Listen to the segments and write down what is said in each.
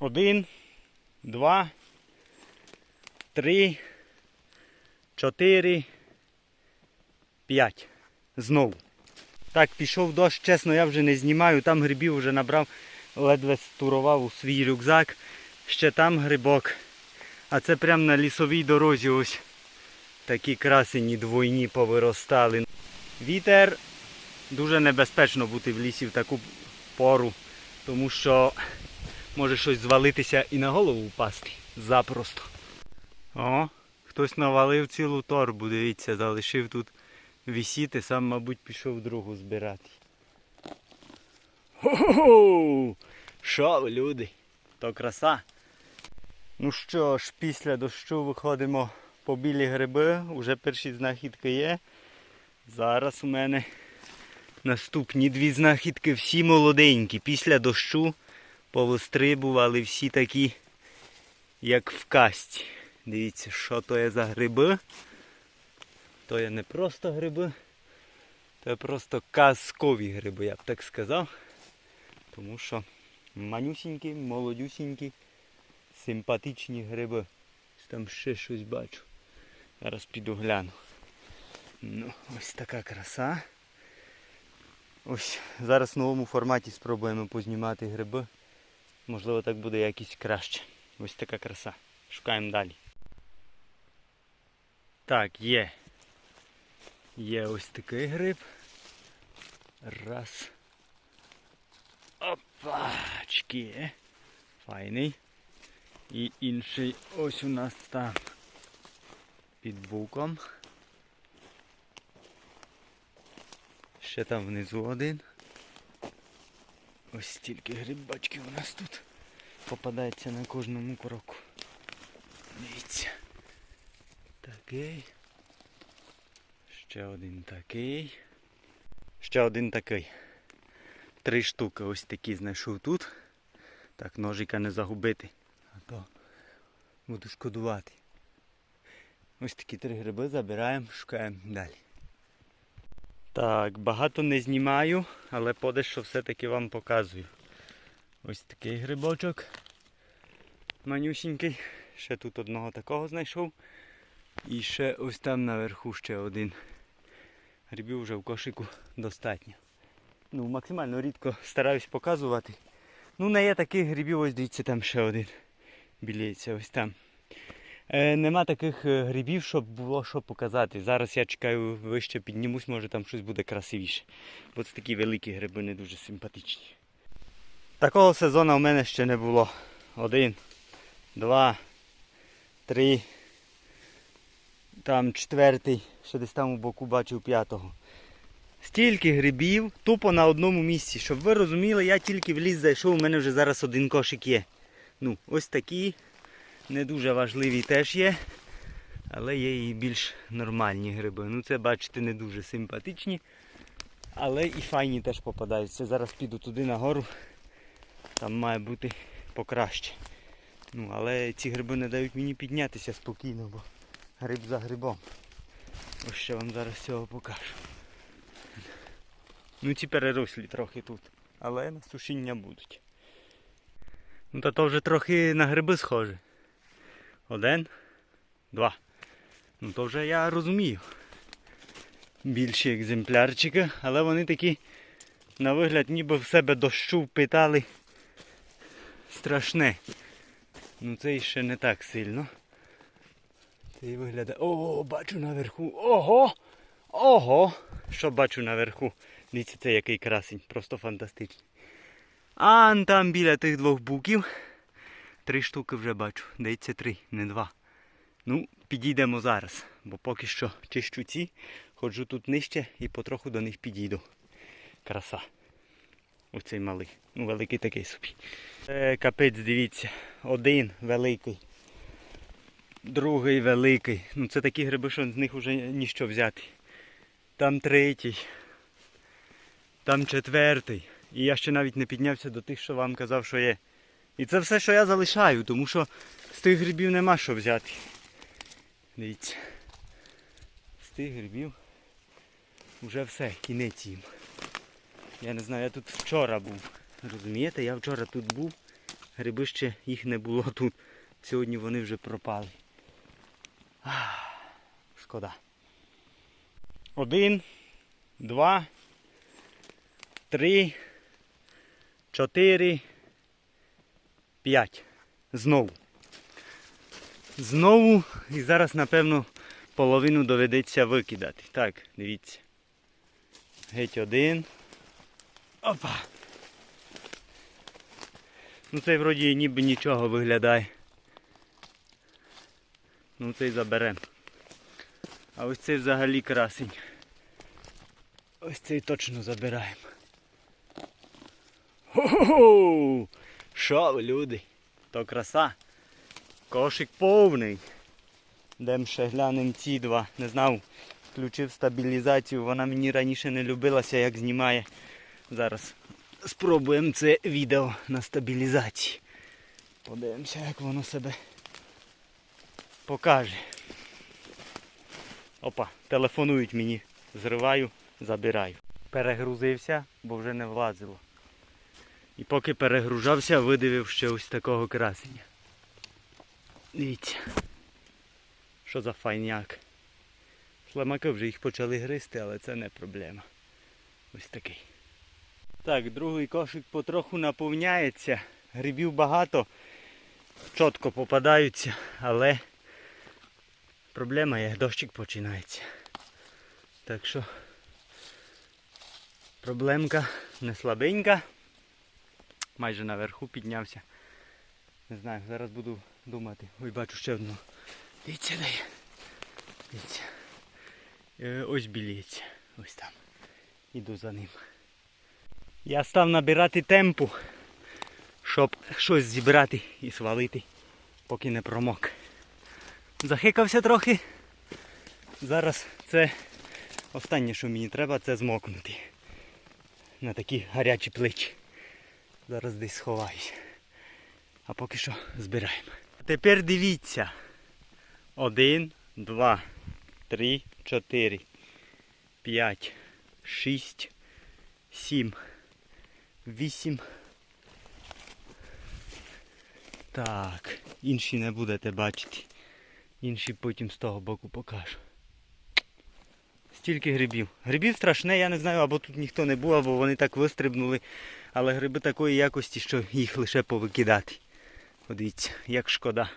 Один, два, три, чотири, п'ять. Знову. Так, пішов дощ, чесно, я вже не знімаю. Там грибів вже набрав, ледве стурував у свій рюкзак. Ще там грибок. А це прямо на лісовій дорозі ось такі красені двойні повиростали. Вітер дуже небезпечно бути в лісі в таку пору, тому що може щось звалитися і на голову впасти. Запросто. О, хтось навалив цілу торбу, дивіться, залишив тут висіти, сам, мабуть, пішов другу збирати. Хо-хо-хо! Що ви, люди? То краса. Ну що ж, після дощу виходимо по білі гриби, уже перші знахідки є. Зараз у мене наступні дві знахідки, всі молоденькі. Після дощу повистрибували всі такі, як в касті. Дивіться, що то є за гриби. То є не просто гриби, то є просто казкові гриби, я б так сказав. Тому що манюсінькі, молодюсінькі, симпатичні гриби. Там ще щось бачу. Зараз піду гляну. Ну, ось така краса. Ось зараз в новому форматі спробуємо познімати гриби. Можливо, так буде якісь краще. Ось така краса. Шукаємо далі. Так, є. Є ось такий гриб. Раз. Опачки. Файний. І інший ось у нас там під буком. Ще там внизу один. Ось стільки грибочків у нас тут попадається на кожному кроку. Дивіться. Такий. Ще один такий. Ще один такий. Три штуки ось такі знайшов тут. Так, ножика не загубити. А то буду шкодувати. Ось такі три гриби забираємо, шукаємо далі. Так, багато не знімаю, але подещо все-таки вам показую. Ось такий грибочок. Манюсінький. Ще тут одного такого знайшов. І ще ось там наверху ще один. Грибів вже в кошику достатньо. Ну, максимально рідко стараюсь показувати. Ну, не є таких грибів, ось дивіться, там ще один. Біліється ось там. Е, нема таких е, грибів, щоб було що показати. Зараз я чекаю вище піднімусь, може там щось буде красивіше. Бо це такі великі гриби не дуже симпатичні. Такого сезону в мене ще не було. Один, два, три. Там четвертий, ще десь там у боку бачив п'ятого. Стільки грибів тупо на одному місці. Щоб ви розуміли, я тільки в ліс зайшов, у мене вже зараз один кошик є. Ну, ось такі не дуже важливі теж є. Але є і більш нормальні гриби. Ну це, бачите, не дуже симпатичні. Але і файні теж попадаються. Зараз піду туди нагору. Там має бути покраще. Ну, але ці гриби не дають мені піднятися спокійно, бо гриб за грибом. Ось ще вам зараз цього покажу. Ну ці перерослі трохи тут. Але на сушіння будуть. Ну та то вже трохи на гриби схоже. Один, два. Ну то вже я розумію. Більші екземплярчики, але вони такі на вигляд ніби в себе дощу впитали. Страшне. Ну це ще не так сильно. Цей виглядає. О, бачу наверху. Ого! Ого! Що бачу наверху? Дивіться, це який красень, просто фантастичний. А там біля тих двох буків. Три штуки вже бачу. Дивіться три, не два. Ну, підійдемо зараз, бо поки що чищу ці, ходжу тут нижче і потроху до них підійду. Краса. Оцей малий. Ну, великий такий собі. Е, капець, дивіться. Один великий. Другий великий. Ну це такі гриби, що з них вже ніщо взяти. Там третій. Там четвертий. І я ще навіть не піднявся до тих, що вам казав, що є. І це все, що я залишаю, тому що з тих грибів нема що взяти. Дивіться. З тих грибів вже все, кінець їм. Я не знаю, я тут вчора був. Розумієте, я вчора тут був, Гриби ще їх не було тут. Сьогодні вони вже пропали. Ах, Шкода. Один, два, три, чотири, п'ять. Знову. Знову і зараз, напевно, половину доведеться викидати. Так, дивіться. Геть один. Опа. Ну цей вроді ніби нічого виглядає. Ну цей заберемо. А ось цей взагалі красень. Ось цей точно забираємо. Хо-хо-хо! Що ви, люди? То краса. Кошик повний. Дем ще глянемо ці два. Не знав, включив стабілізацію. Вона мені раніше не любилася, як знімає. Зараз спробуємо це відео на стабілізації. Подивимося, як воно себе покаже. Опа, телефонують мені. Зриваю, забираю. Перегрузився, бо вже не влазило. І поки перегружався, видивив ще ось такого красення. Дивіться. Що за файняк. Шлемаки вже їх почали гризти, але це не проблема. Ось такий. Так, другий кошик потроху наповняється. Грибів багато, чітко попадаються, але проблема є, дощик починається. Так що проблемка не слабенька. Майже наверху піднявся. Не знаю, зараз буду думати. Ой, бачу ще одну. Дивіться, де є. Дивіться. Е, ось біліється. Ось там. Іду за ним. Я став набирати темпу, щоб щось зібрати і свалити, поки не промок. Захикався трохи. Зараз це останнє, що мені треба, це змокнути. На такі гарячі плечі. Зараз десь сховаюсь. А поки що збираємо. Тепер дивіться. Один, два, три, чотири, п'ять, шість, сім, вісім. Так, інші не будете бачити. Інші потім з того боку покажу. Стільки грибів. Грибів страшне, я не знаю, або тут ніхто не був, або вони так вистрибнули. Але гриби такої якості, що їх лише повикидати. Подивіться, як шкода.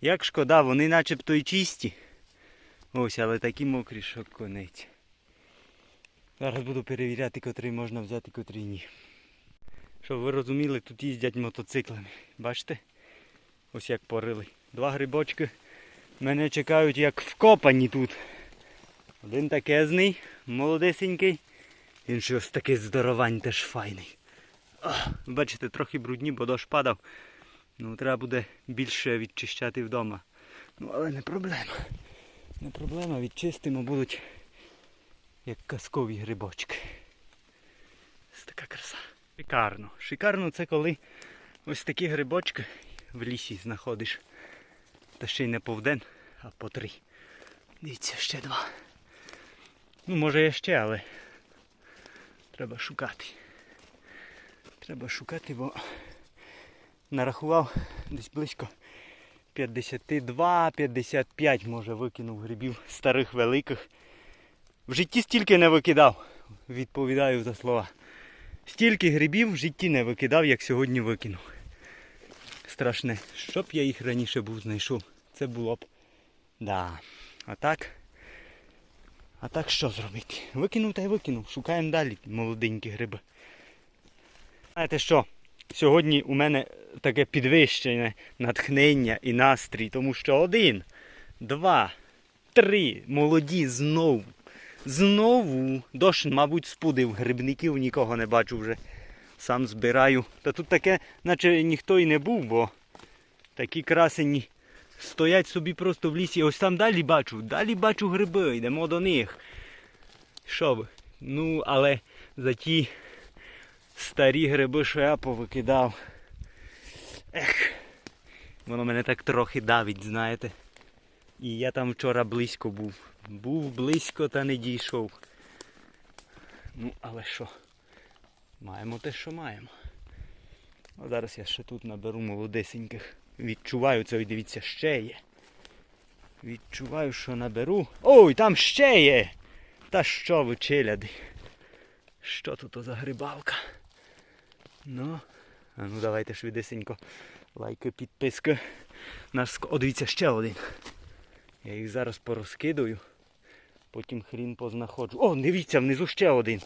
Як шкода, вони начебто і чисті. Ось, але такі мокрі, що конець. Зараз буду перевіряти, котрий можна взяти, котрий ні. Щоб ви розуміли, тут їздять мотоциклами. Бачите? Ось як порили. Два грибочки мене чекають як вкопані тут. Один такезний, молодесенький. Інший ось такий здоровань теж файний. О, бачите, трохи брудні, бо дощ падав. Ну, треба буде більше відчищати вдома. Ну, але не проблема. Не проблема, відчистимо, будуть як казкові грибочки. Ось така краса. Шикарно. Шикарно це коли ось такі грибочки в лісі знаходиш. Та ще й не по вдень, а по три. Дивіться, ще два. Ну, може є ще, але треба шукати. Треба шукати, бо нарахував десь близько 52-55 може викинув грибів старих великих. В житті стільки не викидав, відповідаю за слова. Стільки грибів в житті не викидав, як сьогодні викинув. Страшне. Щоб я їх раніше був знайшов, це було б. Да. А так. А так що зробити? Викинув та й викинув. Шукаємо далі молоденькі гриби. Знаєте що? Сьогодні у мене таке підвищене натхнення і настрій, тому що один, два, три молоді знову. Знову. Дощ, мабуть, спудив грибників, нікого не бачу вже. Сам збираю. Та тут таке, наче ніхто і не був, бо такі красені стоять собі просто в лісі. Ось там далі бачу, далі бачу гриби, йдемо до них. Що ви? Ну, але за ті старі гриби, що я повикидав. Ех, воно мене так трохи давить, знаєте. І я там вчора близько був. Був близько та не дійшов. Ну, але що? Маємо те, що маємо. А зараз я ще тут наберу молодесеньких. Відчуваю це, дивіться, ще є. Відчуваю, що наберу. Ой, там ще є! Та що ви челяди? Що тут за грибалка? Ну, а ну давайте швидесенько. Лайки, підписки. Наш... О, дивіться, ще один. Я їх зараз порозкидаю. Потім хрін познаходжу. О, дивіться, внизу ще один.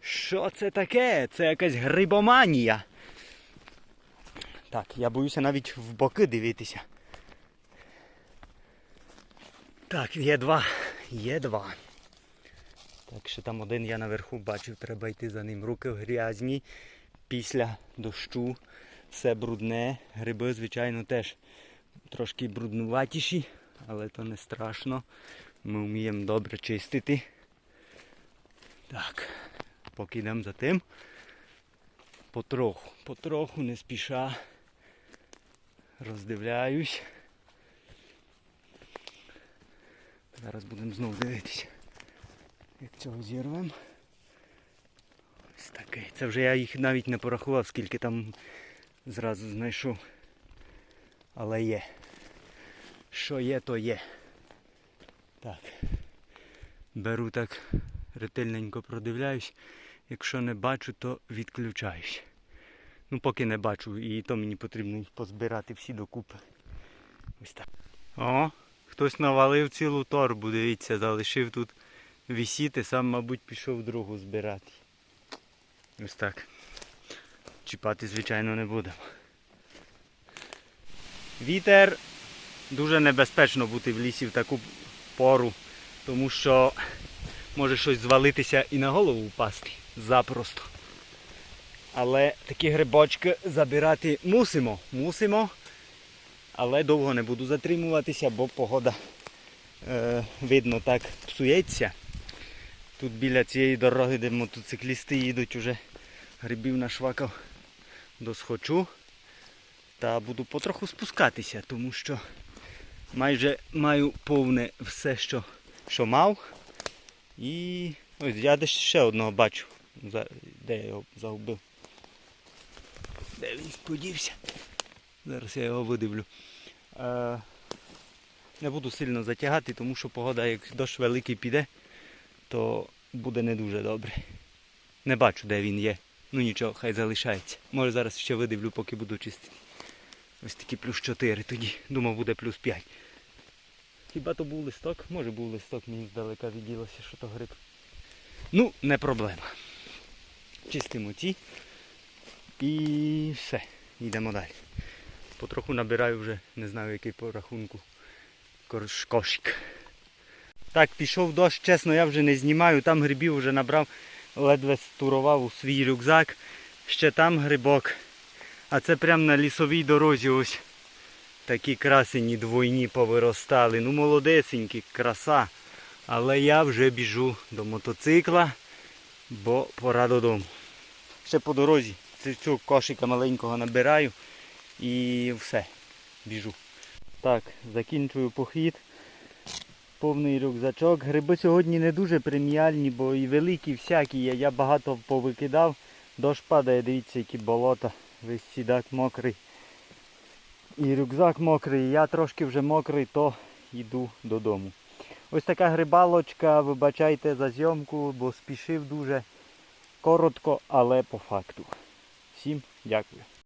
Що це таке? Це якась грибоманія. Так, я боюся навіть в боки дивитися. Так, є два. Є два. Так що там один я наверху бачив, треба йти за ним. Руки грязні після дощу. Все брудне. Гриби, звичайно, теж трошки бруднуватіші, але то не страшно. Ми вміємо добре чистити. Так, поки йдемо за тим. Потроху, потроху, не спіша. Роздивляюсь. Зараз будемо знову дивитися. Як цього зірвемо. Ось такий. Це вже я їх навіть не порахував, скільки там зразу знайшов. Але є. Що є, то є. Так. Беру так ретельненько продивляюсь. Якщо не бачу, то відключаюсь. Ну поки не бачу, і то мені потрібно їх позбирати всі докупи. Ось так. О, хтось навалив цілу торбу, дивіться, залишив тут висіти, сам, мабуть, пішов другу збирати. Ось так. Чіпати, звичайно, не будемо. Вітер дуже небезпечно бути в лісі в таку пору, тому що може щось звалитися і на голову впасти запросто. Але такі грибочки забирати мусимо. Мусимо. Але довго не буду затримуватися, бо погода е, видно так псується. Тут біля цієї дороги, де мотоциклісти їдуть, уже грибів нашвакав досхочу. Та буду потроху спускатися, тому що майже маю повне все, що, що мав. І ось я десь ще одного бачу. Де я його загубив? Де він сподівся? Зараз я його видивлю. Е, не буду сильно затягати, тому що погода, як дощ великий піде, то буде не дуже добре. Не бачу, де він є. Ну нічого, хай залишається. Може зараз ще видивлю, поки буду чистити. Ось такі плюс 4 тоді. Думав буде плюс 5. Хіба то був листок? Може був листок, мені здалека відділося, що то гриб. Ну, не проблема. Чистимо ті. І все. Йдемо далі. Потроху набираю вже, не знаю який по рахунку кошик. Так, пішов дощ, чесно, я вже не знімаю, там грибів вже набрав, ледве стурував у свій рюкзак. Ще там грибок. А це прямо на лісовій дорозі ось такі красені двойні повиростали. Ну молодесенькі, краса. Але я вже біжу до мотоцикла, бо пора додому. Ще по дорозі цю- кошика маленького набираю і все, біжу. Так, закінчую похід. Повний рюкзачок. Гриби сьогодні не дуже преміальні, бо і великі всякі є. Я багато повикидав. Дощ падає, дивіться, які болота. Весь сідак мокрий. І рюкзак мокрий, я трошки вже мокрий, то йду додому. Ось така грибалочка, вибачайте за зйомку, бо спішив дуже коротко, але по факту. Всім дякую.